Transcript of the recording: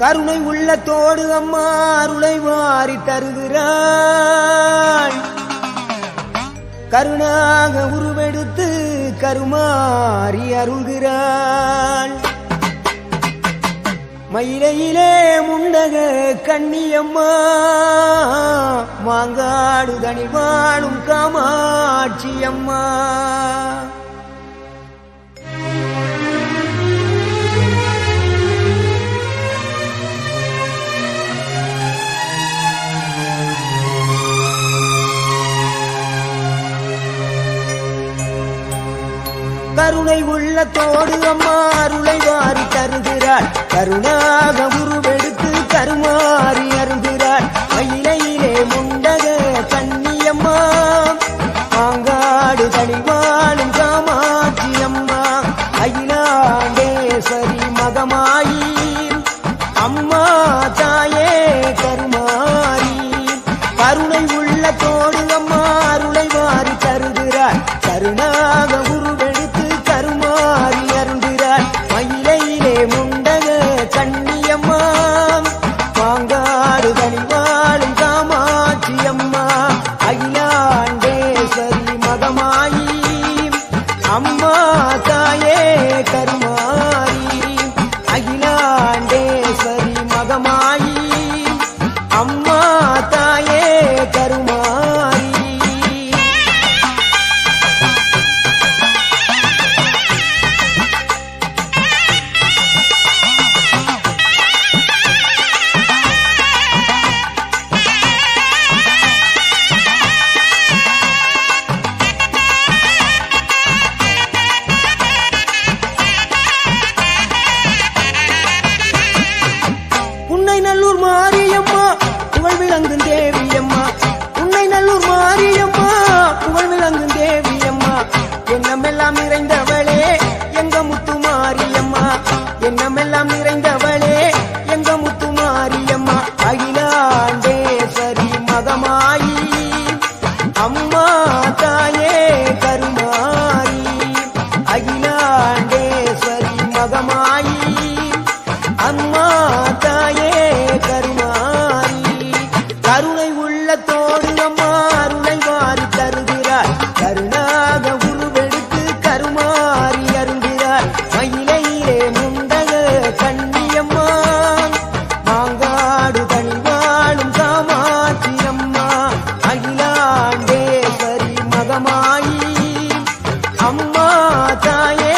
கருணை உள்ளத்தோடு அம்மா அருளை வாரி தருகிறாள் கருணாக உருவெடுத்து கருமாறி அருள்கிறாள். மயிலையிலே முண்டக கண்ணியம்மா மாங்காடு தனி வாழும் காமாட்சி அம்மா கருணை உள்ளத்தோடு அம்மா அருளை வாரி தருகிறாள். கருணாக உருவெடுத்து கருமாறி அருகிறாள் மயிலையிலே முண்டக கண்ணியம்மா மாங்காடு தனிவாளும் காமாட்சி அம்மா அகிலாண்டேஸ்வரி மகமாயி அம்மா தாய எண்ணமெல்லாம் நிறைந்தவளே. எங்க முத்து மாரியம்மா எண்ணமெல்லாம் நிறைந்தவளே. எங்க முத்து மாரியம்மா அகிலாண்டேஸ்வரி மகமாயி அம்மா தாயே